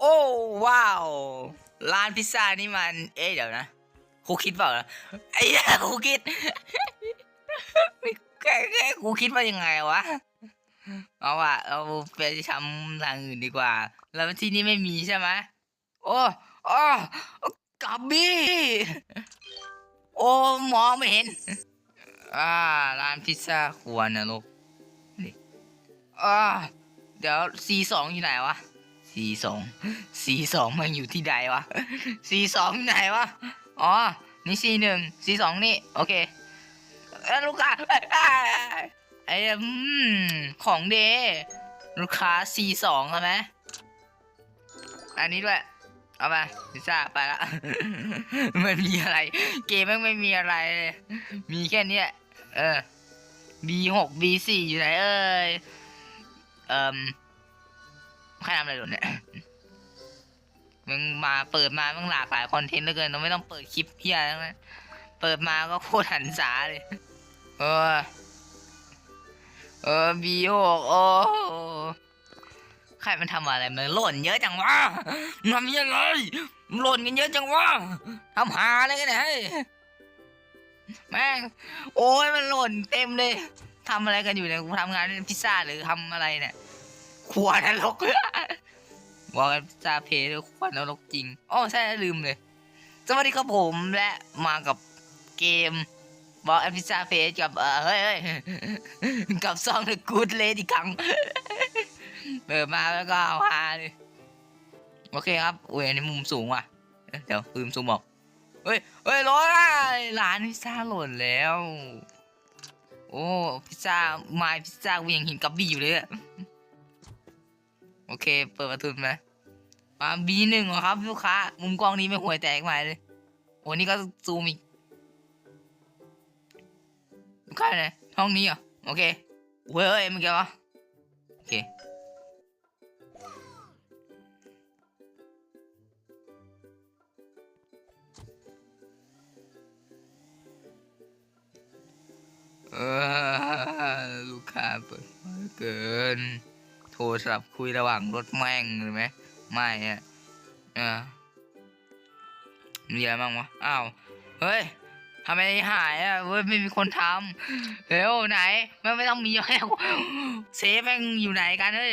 โอ้ว้าว ร้านพิซซ่านี่มัน เอ๊ะเดี๋ยวนะครูคิดเปล่านะไอ้เหี้ยครูคิดไม่แค่แค่ครูคิดว่ายังไงวะเอาว่ะเอาไปทำทางอื่นดีกว่า แล้วที่นี่ไม่มีใช่ไหมโอ้โอ้กับบี้โอ้มองไม่เห็น อ่า ร้านพิซซ่าครัวนรกนี่อ่าเดี๋ยว C สองอยู่ไหนวะ C สอง C สองมันอยู่ที่ใดวะ C สองไหนวะ อ๋อ นี่ C หนึ่ง C สองนี่ โอเคลูกค้าเอ้ยเอ้ยไอ้ของเดลูกค้า C สองใช่ไหมอันนี้ด้วย เอาไปพิซซ่าไปละไม่มีอะไร เกมม่งไม่มีอะไรเลยมีแค่นี้เออ B หก B สี่อยู่ไหนเอ้ยเอ่ม ใครทำอะไรหล่นเนี่ยมึงมาเปิดมามึงหลากหลายคอนเทนต์เหลือเกินเราไม่ต้องเปิดคลิปเพี้ยแล้วนะเปิดมาก็โคตรหันษาเลย เออ เออ B หกโอ้ใครมันทำอะไรมันหล่นเยอะจังวะมันทำยังไงมันหล่นกันเยอะจังวะทำหาอะไรกันเนี่ยเฮ้ยแม่งโอ้ยมันหล่นเต็มเลยทำอะไรกันอยู่เนี่ยกูทำงานเป็นพิซซ่าหรือทำอะไรเนี่ย ครัวนรกบอกกันพิซซ่าเพย์ด้วยครัวนรกจริงอ๋อใช่ลืมเลย สวัสดีครับผมและมากับเกมบอกแอพิซซ่าเพย์กับเออเฮ้ยเฮ้ยกับซองเดอะกูดเลดอีกครั้งเปิดมาแล้วก็เอาฮาเลยโอเคครับอุ้ยอันมุมสูงว่ะ เดี๋ยวลืมซูมบอกเฮ้ยเฮ้ยร้อยร้านพิซซ่าหล่นแล้ว โอ้พิซซ่าไม้พิซซ่าเวียงหินกับบี้อยู่เลยอะ โอเค เปิดประตูไหมมาบีหนึ่งเหรอครับ ลูกค้า มุมกล้องนี้ไม่ห่วยแตกใหมาเลยโอ้นี่ก็ซูมอีกลูกค้าไหนห้องนี้เหรอ โอเคเว้ยเฮ้ยเมื่อกี้วะโอเคลูกค้าเปิดเกิน โทรศัพท์คุยระหว่างรถแม่งเลยไหมไม่อะเออมีอะไรบ้างวะอ้าวเฮ้ยทำไมหายอะเว้ยไม่มีคนทำเร็วไหนไม่ไม่ต้องมีแล้วเซฟแม่งอยู่ไหนกันเฮ้ย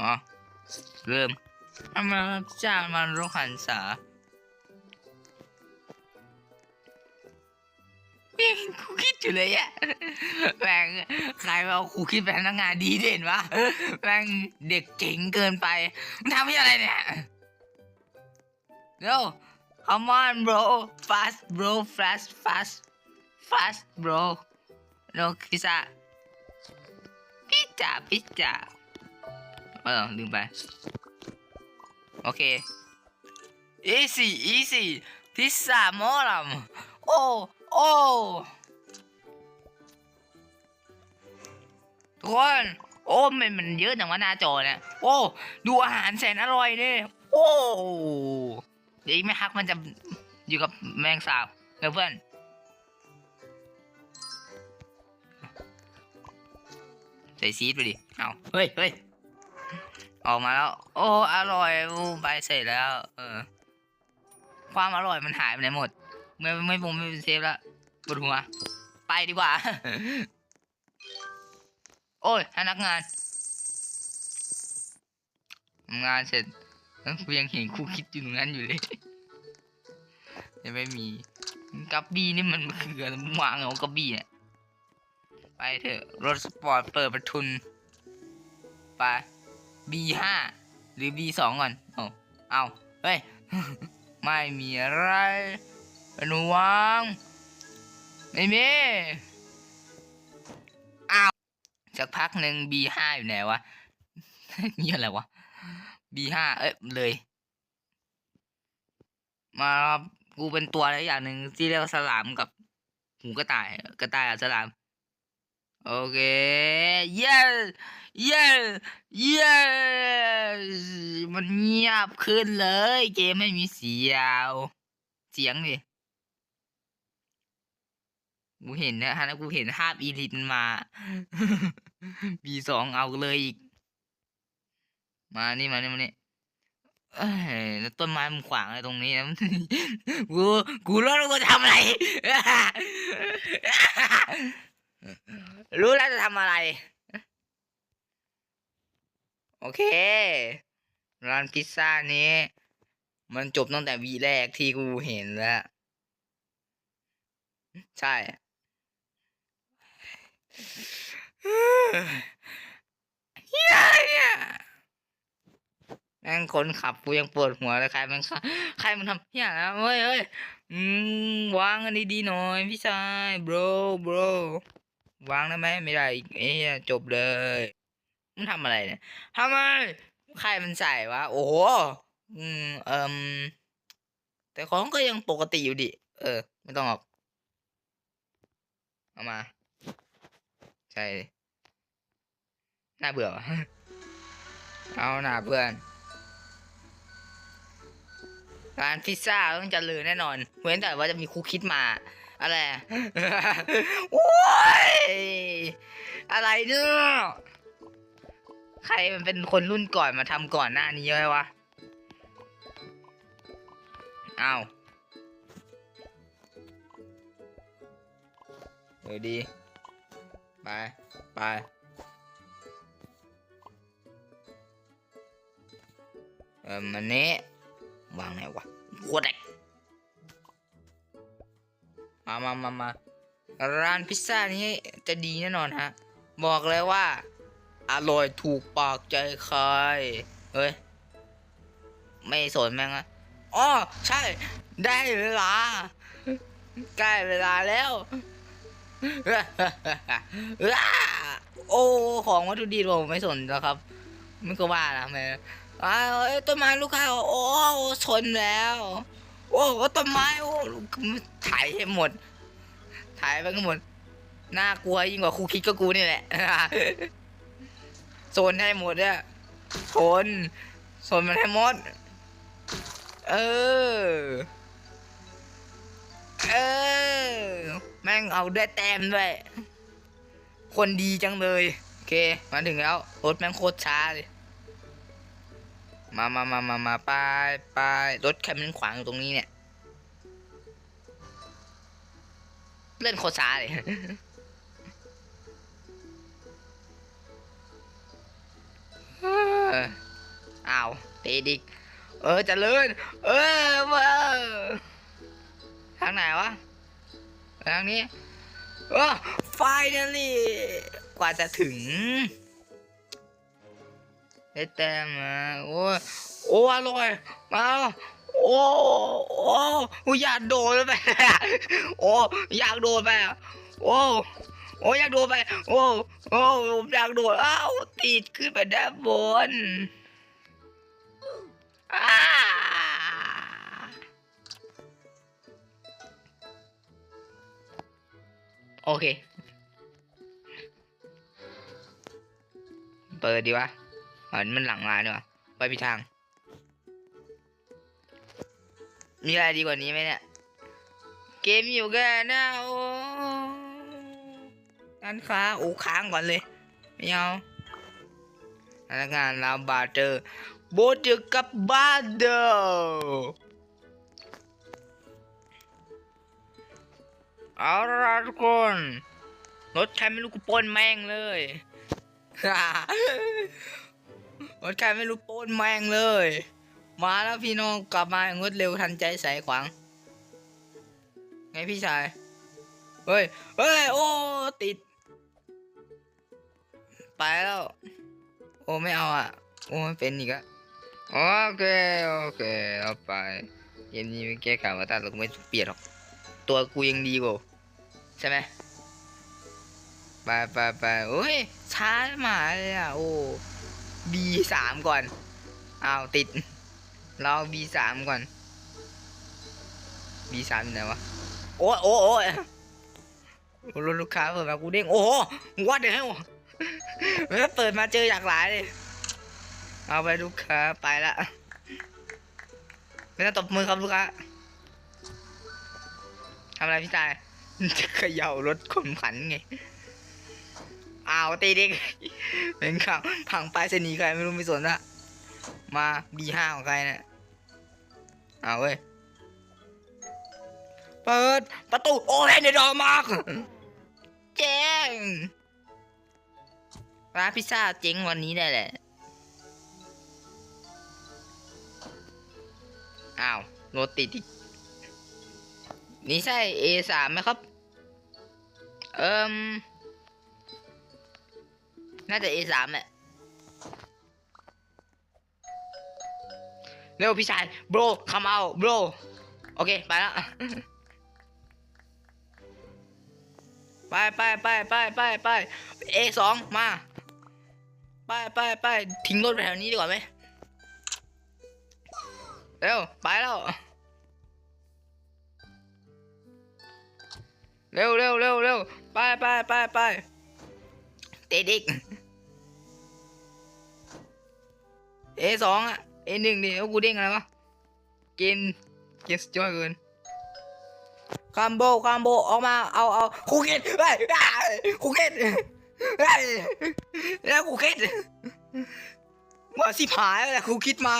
อ๋อเริ่มทำไมจ้ามันรกหันษา ยังครูคิดอยู่เลยอะแม่งใครมาเอาครูคิดเป็นพนักงานดีเด่นวะแม่งเด็กเจ๋งเกินไปมันทำยังอะไรเนี่ยเร็ว come on bro fast bro fast fast fast bro โนพิซซ่าพิซซ่าพิซซ่าเออลืมไป โอเค easy easy พิซซ่ามอลำโอ้ โอ้ทุกคนโอ้มันมันเยอะจังวะหน้าจอเนี่ยโอ้ดูอาหารแสนอร่อยเนี่ยโอ้เดี๋ยวอีกไม่ฮักมันจะอยู่กับแมงสาบเดี๋ยวเพื่อนใส่ซีดไปดิ เอาเฮ้ยเฮ้ยออกมาแล้ว โอ้ อร่อยอไปเสร็จแล้ว เออ ความอร่อยมันหายไปไหนหมด ไม่ไม่ผมไม่เป็นเซฟแล้วปวดหัว ไปดีกว่า โอ้ยพนักงานทำงานเสร็จเอ้ยกูยังเห็นครูคิดอยู่ตรงนั้นอยู่เลยยังไม่มีกับบี้นี่มันคืออะไรวางเอากับบี้เนี่ยไปเถอะรถสปอร์ตเปิดประทุนไป B5 หรือ B2 ก่อน เอาเอาเฮ้ย ไม่มีอะไร หนูวางไม่มีอ้าวสักพักหนึ่ง B5 อยู่ไหนวะนี่อะไรวะ B5 เอ้ยเลย มาครับกูเป็นตัวอะไรอย่างหนึ่งที่เรียกสลามกับหูกระต่ายกระต่ายกับสลาม โอเคเย้เย้เย้มันเงียบขึ้นเลย เกมไม่มีเสียงเสียงดิ กูเห็นนะฮะแล้วกูเห็นภาพอีลิทมันมาบีสองเอาเลยอีก มานี่มานี่มานี่เอ้แล้วต้นไม้มันขวางอะไรตรงนี้นะกูกูรู้แล้วว่าจะทำอะไร รู้แล้วจะทำอะไร โอเคร้านพิซซ่านี้ มันจบตั้งแต่วีแรกที่กูเห็นแล้ว ใช่ เฮียเนี่ยแม่งคนขับกูยังปวดหัวเลยใครมันใครมันทำเฮียนะเฮ้ยเฮ้ยอืมวางกันดีๆหน่อยพี่ชาย bro bro วางได้ไหมไม่ได้อีกเอ้ยจบเลยมันทำอะไรเนี่ยทำไมใครมันใส่วะโอ้โหอืมเอิมแต่ของก็ยังปกติอยู่ดิ เออ ไม่ต้องออก เอามา ใช่น่าเบื่อเอาหน่าเพื่อนร้านพิซซ่าต้องเจริญแน่นอนเว้นแต่ว่าจะมีคุกคิดมา อะไรโอ้ยอะไรเนี่ยใครมันเป็นคนรุ่นก่อนมาทำก่อนหน้านี้เยอะวะอ้าเออดี ไปไปเออมันนี้วางไหนวะโคตรเด็กมามามามาร้านพิซซ่านี้จะดีแน่นอนฮะ บอกเลยว่า อร่อยถูกปากใจใครเฮ้ย ไม่สนแม่งอะอ๋อใช่ ได้เวลา ใกล้เวลาแล้ว โอ้ของวัตถุดิบผมไม่สนแล้วครับไม่ก็ว่าละแม่อ้าวเอ้ต้นไม้ลูกค้าโอ้ชนแล้ว โอ้ต้นไม้โอ้ถ่ายให้หมด ถ่ายไปก็หมดน่ากลัวยิ่งกว่าครูคิดก็กูนี่แหละโซนให้หมดเนี่ยชนชนมันให้หมด เออ เออ แม่งเอาได้แต้มด้วย คนดีจังเลย โอเค มาถึงแล้ว รถแม่งโคตรช้าเลย มามามามามาไปไปรถแคมมันขวางอยู่ตรงนี้เนี่ย เล่นโคตรช้าเลยเอออ้าวตีดิกเออจะเลื่นเออเว้ยทางไหนวะไปทางนี้เออ finally กว่าจะถึงได้แต้มมาโอ้โอ้อร่อยมาโอ้โอ้อยากโดดไปโอ้อยากโดดไปโอ้โอ้อยากโดดไป โอ้โอ้ผมอยากโดดอ้าวติดขึ้นไปด้านบน โอเค เปิดดีวะอันมันหลังมาด้วยวะไปผิดทาง มีอะไรดีกว่านี้ไหมเนี่ย เกมอยู่กันนะโอ้ร้านค้าโอ้ค้างก่อนเลยไม่เอาพนักงานราบาเตอร์โบเจอกับบาเดอร์ เอาละทุกคนรถใครไม่รู้กูป้นแม่งเลยรถใครไม่รู้ป้นแม่งเลย มาแล้วพี่น้องกลับมาอย่างรวดเร็วทันใจใสายขวางไงพี่ชายเฮ้ยเฮ้ยโอ้ติด ไปแล้ว โอ้ไม่เอาอะ โอ้ไม่เป็นอีกอะโอเคโอเคเอาไปเกมนี้ไม่แก้ไขมาตัดเราไม่เปลี่ยนหรอก ตัวกูยังดีกว่า ใช่ไหมไปไปไปโอ้ยช้าหมาเลยอะโอ้ B สามก่อนอ้าวติด เรา B สามก่อน B สามอยู่ไหนวะโอ้ยโอ้ยโอ้ยรถลูกค้าเปิดมากูเด้งโอ้โหวัดเดี๋ยวแล้วเปิดมาเจออยากหลายเลยเอาไปลูกค้าไปละไม่ต้องตบมือครับลูกค้าทำอะไรพี่ชาย จะเขย่ารถขนผันไงอ้าวตีเด็กเป็นข่าวพังป้ายเสนีใครไม่รู้ไม่สนอะมา B5 ของใครเนะี่ยเอาเว้ย เปิดประตูโอเพนในดอมากเจ๊งร้านพิซซ่าเจ๊งวันนี้ได้แหละ อ้าวโรถติดนี่ใช่ A3 ไหมครับ เอิมน่าจะ A3 แหละเร็วพี่ชายโบรคำเอาโบรโอเค ไปแล้ว ไปไปไปไปไปไปเอสองมา ไปไปไปทิ้งรถไปแถวนี้ดีกว่าไหมเร็ว ไปแล้ว เร็วเร็วเร็วเร็วไปไปไปไปตะดิกเอสองอะเอหนึ่งดิแล้กูเด้งอะไรวะเกมเกมสุดยอดเกินคัมโบคัมโบออกมาเอาเอาคูเกตเฮ้ยอ่าคูเกตเฮ้ยแล้วคูเกตว่าสิผายแล้วคูคิดมา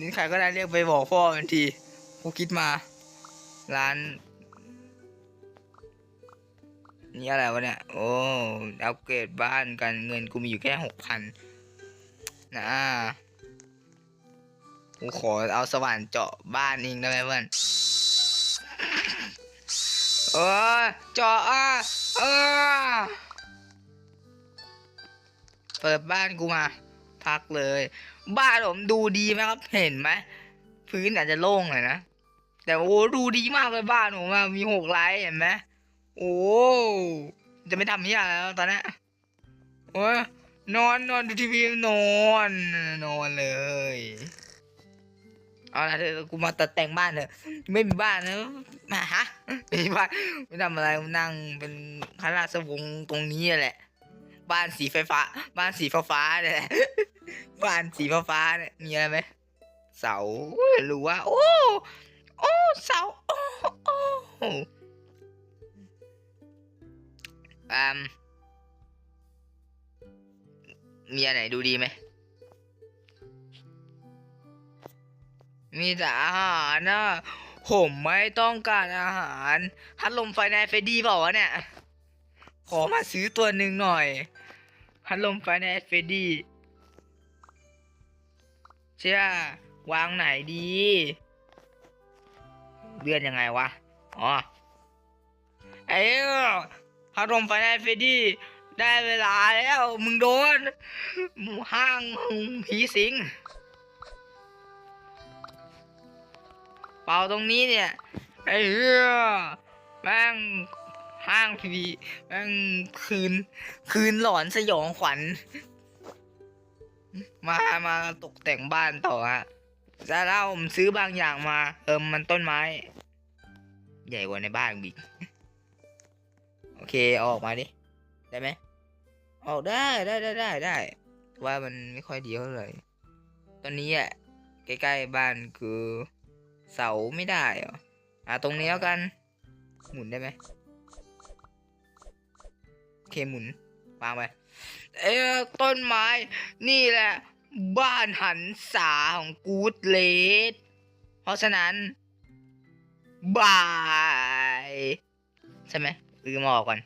นี่ใครก็ได้เรียกไปบอกพ่อทันทีคูคิดมา ร้าน นี่อะไรวะเนี่ย โอ้อัปเกรดบ้านกันเงินกูมีอยู่แค่หกพันนะกูขอเอาสว่านเจาะบ้านเองได้ไหมเพื่อนเออเจาะอะเออเปิดบ้านกูมา พักเลย บ้านผมดูดีไหมครับ เห็นไหมพื้นอาจจะโล่งหน่อยนะ แต่โอ้ดูดีมากเลยบ้านผมอะมีหกไลท์เห็นไหมโอ้จะไม่ทำเหี้ยอะไรแล้วตอนนี้โอ้ยนอนนอนดูทีวีนอนนอนเลยเอาละเธอกูมาตัดแต่งบ้านเถอะไม่มีบ้านนะมาฮะไม่มีบ้านไม่ทำอะไรนั่งเป็นข้าราชวงศ์ตรงนี้แหละ บ้านสีไฟฟ้า บ้านสีฟ้าฟ้าๆเนี่ยแหละบ้านสีฟ้าฟ้าๆเนี่ยมีอะไรไหมเสารู้ว่า โอ้ โอ้เสาโอ้โอ้อืมมีอันไหนดูดีไหม มีแต่อาหารนะผมไม่ต้องการอาหารพัดลมไฟในเฟดดี้เปล่าวะเนี่ย ขอมาซื้อตัวหนึ่งหน่อยพัดลมไฟในเฟดดี้เชื่อวางไหนดี เลื่อนยังไงวะ อ๋อ ไอ้เอ้อพัดลมไฟในเฟดี้ได้เวลาแล้ว มึงโดนหมูห้างผีสิง เป่าตรงนี้เนี่ย ไอ้เหี้ยแม่งห้างผีแม่งคืน คืนหลอนสยองขวัญ มา มาตกแต่งบ้านต่อฮะ แล้วเราผมซื้อบางอย่างมา เอิมมันต้นไม้ ใหญ่กว่าในบ้านบิ๊กโอเคออกมาดิ ได้ไหมออกได้ได้ได้ได้ได้ว่ามันไม่ค่อยดีเท่าไหร่ตอนนี้อะใกล้ๆบ้านคือเสาไม่ได้เหรออะตรงนี้แล้วกันหมุนได้ไหมโอเคหมุนวางไปเอ้ยต้นไม้ นี่แหละ บ้านหันษาของกูดเลดเพราะฉะนั้นบาย ใช่ไหมลืมออกก่อน